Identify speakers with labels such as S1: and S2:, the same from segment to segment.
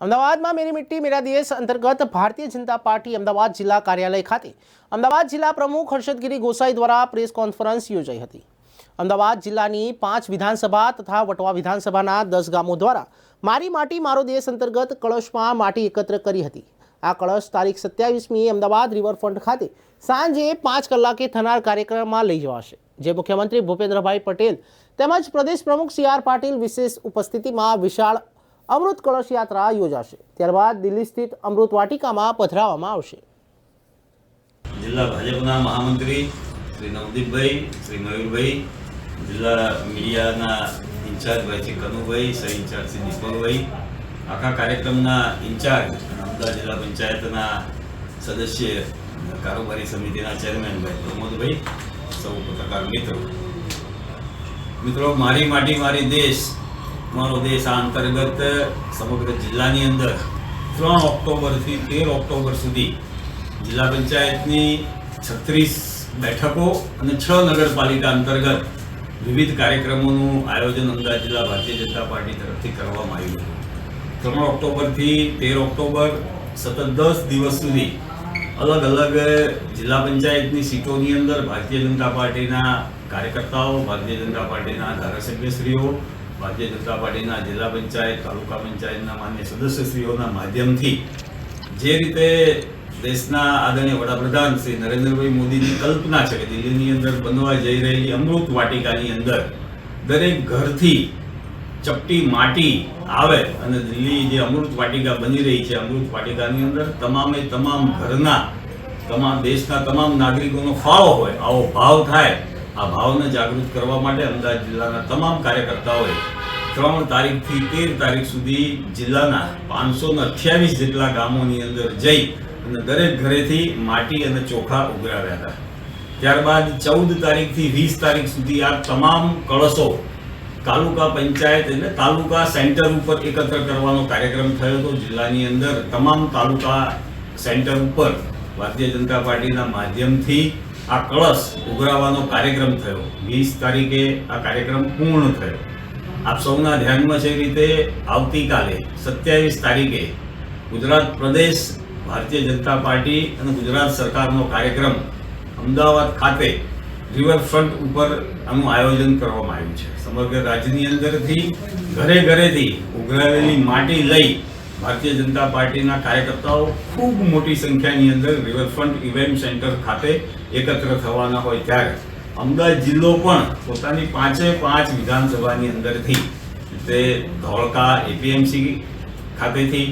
S1: અમદાવાદમાં મેરી મિટ્ટી, મેરા દેશ અંતર્ગત ભારતીય જનતા પાર્ટી અમદાવાદ જિલ્લા કાર્યાલય ખાતે અમદાવાદ જિલ્લા પ્રમુખ હર્ષદગીરી ગોસાઈ દ્વારા પ્રેસ કોન્ફરન્સ યોજાઈ હતી. અમદાવાદ જિલ્લાની પાંચ વિધાનસભા તથા વટવા વિધાનસભાના દસ ગામો દ્વારા મારી માટી, મારો દેશ અંતર્ગત કળશમાં માટી એકત્ર કરી હતી. આ કળશ તારીખ સત્યાવીસમીએ અમદાવાદ રિવરફ્રન્ટ ખાતે સાંજે પાંચ કલાકે થનાર કાર્યક્રમમાં લઈ જવાશે. જે મુખ્યમંત્રી ભૂપેન્દ્રભાઈ પટેલ તેમજ પ્રદેશ પ્રમુખ સી આર પાટીલ વિશેષ ઉપસ્થિતિમાં વિશાળ અમૃત કળશ યાત્રા યોજાશે. ત્યારબાદ દિલ્હી સ્થિત અમૃત વાટિકામાં પધરાવવામાં આવશે.
S2: જિલ્લા ભાજપના મહામંત્રી શ્રી નવદીપભાઈ, શ્રી મયુરભાઈ, જિલ્લા મીડિયાના ઇન્ચાર્જ ભાઈ શ્રી કનુભાઈ, સહ ઇન્ચાર્જ શ્રી દીપકભાઈ, આખા કાર્યક્રમના ઇન્ચાર્જ અમદાવાદ જિલ્લા પંચાયતના સદસ્ય કારોબારી સમિતિના ચેરમેન ભાઈ પ્રમોદભાઈ, સૌ પત્રકાર મિત્રો. મિત્રો, મારી માટી, મારી દેશ મારો દેશ આ અંતર્ગત સમગ્ર જિલ્લાની અંદર ત્રણ ઓક્ટોબરથી તેર ઓક્ટોબર સુધી જિલ્લા પંચાયતની છત્રીસ બેઠકો અને છ નગરપાલિકા અંતર્ગત વિવિધ કાર્યક્રમોનું આયોજન અમદાવાદ જિલ્લા ભારતીય જનતા પાર્ટી તરફથી કરવામાં આવ્યું હતું. ત્રણ ઓક્ટોબરથી તેર ઓક્ટોબર સતત દસ દિવસ સુધી અલગ અલગ જિલ્લા પંચાયતની સીટોની અંદર ભારતીય જનતા પાર્ટીના કાર્યકર્તાઓ, ભારતીય જનતા પાર્ટીના ધારાસભ્યશ્રીઓ ભારતીય જનતા પાર્ટીના જિલ્લા પંચાયત, તાલુકા પંચાયતના માન્ય સદસ્યશ્રીઓના માધ્યમથી જે રીતે દેશના આદરણીય વડાપ્રધાન શ્રી નરેન્દ્રભાઈ મોદીની કલ્પના છે કે દિલ્હીની અંદર બનવા જઈ રહેલી અમૃત વાટિકાની અંદર દરેક ઘરથી ચપટી માટી આવે અને દિલ્હી જે અમૃત વાટિકા બની રહી છે, અમૃત વાટિકાની અંદર તમામે તમામ ઘરના, તમામ દેશના તમામ નાગરિકોનો ફાળો હોય, આવો ભાવ થાય આ ભાવને જાગૃત કરવા માટે અમદાવાદ જિલ્લાના તમામ કાર્યકર્તાઓએ ત્રણ તારીખથી તેર તારીખ સુધી જિલ્લાના પાંચસો ને અઠ્યાવીસ જેટલા ગામોની અંદર જઈ અને દરેક ઘરેથી માટી અને ચોખા ઉઘરાવ્યા હતા. ત્યારબાદ ચૌદ તારીખથી વીસ તારીખ સુધી આ તમામ કળશો તાલુકા પંચાયત એટલે તાલુકા સેન્ટર ઉપર એકત્ર કરવાનો કાર્યક્રમ થયો હતો. જિલ્લાની અંદર તમામ તાલુકા સેન્ટર ઉપર ભારતીય જનતા પાર્ટીના માધ્યમથી આ કળશ ઉઘરાવવાનો કાર્યક્રમ થયો. વીસ તારીખે આ કાર્યક્રમ પૂર્ણ થયો. આપ સૌના ધ્યાનમાં છે એ રીતે આવતીકાલે સત્યાવીસ તારીખે ગુજરાત પ્રદેશ ભારતીય જનતા પાર્ટી અને ગુજરાત સરકારનો કાર્યક્રમ અમદાવાદ ખાતે રિવરફ્રન્ટ ઉપર આનું આયોજન કરવામાં આવ્યું છે. સમગ્ર રાજ્યની અંદરથી ઘરે ઘરેથી ઉઘરાવેલી માટી લઈ ભારતીય જનતા પાર્ટીના કાર્યકર્તાઓ ખૂબ મોટી સંખ્યાની અંદર રિવરફ્રન્ટ ઇવેન્ટ સેન્ટર ખાતે એકત્ર થવાના હોય ત્યારે અમદાવાદ જિલ્લો પણ પોતાની પાંચે પાંચ વિધાનસભાની અંદરથી તે ધોળકા એપીએમસી ખાતેથી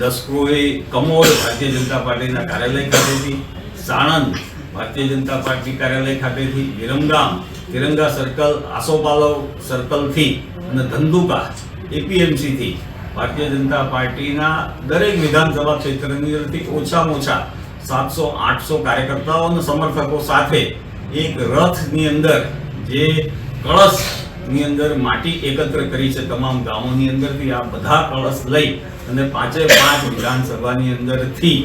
S2: દસક્રોએ કમોડ ભારતીય જનતા પાર્ટીના કાર્યાલય ખાતેથી, સાણંદ ભારતીય જનતા પાર્ટી કાર્યાલય ખાતેથી, વિરમગામ, તિરંગા સર્કલ આસોપાલવ સર્કલથી અને ધંધુકા એપીએમસીથી ભારતીય જનતા પાર્ટીના દરેક વિધાનસભા ક્ષેત્રની અંદરથી ઓછામાં ઓછા સાતસો, આઠસો કાર્યકર્તાઓ અને સમર્થકો સાથે એક રથની અંદર જે કળશની અંદર માટી એકત્ર કરી છે તમામ ગામોની અંદરથી, આ બધા કળશ લઈ અને પાંચે પાંચ વિધાનસભાની અંદરથી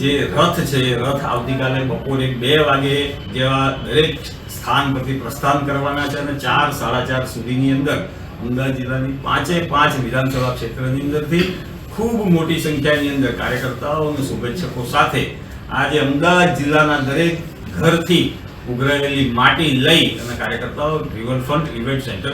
S2: જે રથ છે, એ રથ આવતીકાલે બપોરે બે વાગે જેવા દરેક સ્થાન પરથી પ્રસ્થાન કરવાના છે અને ચાર, સાડા ચાર સુધીની અંદર અમદાવાદ જિલ્લાની પાંચે પાંચ વિધાનસભા ક્ષેત્રની અંદરથી ખૂબ મોટી સંખ્યાની અંદર કાર્યકર્તાઓ અને શુભેચ્છકો સાથે આજે અમદાવાદ જિલ્લાના દરેક ઘરથી ઉઘરાયેલી માટી લઈ અને કાર્યકર્તાઓ રિવરફ્રન્ટ ઇવેન્ટ સેન્ટર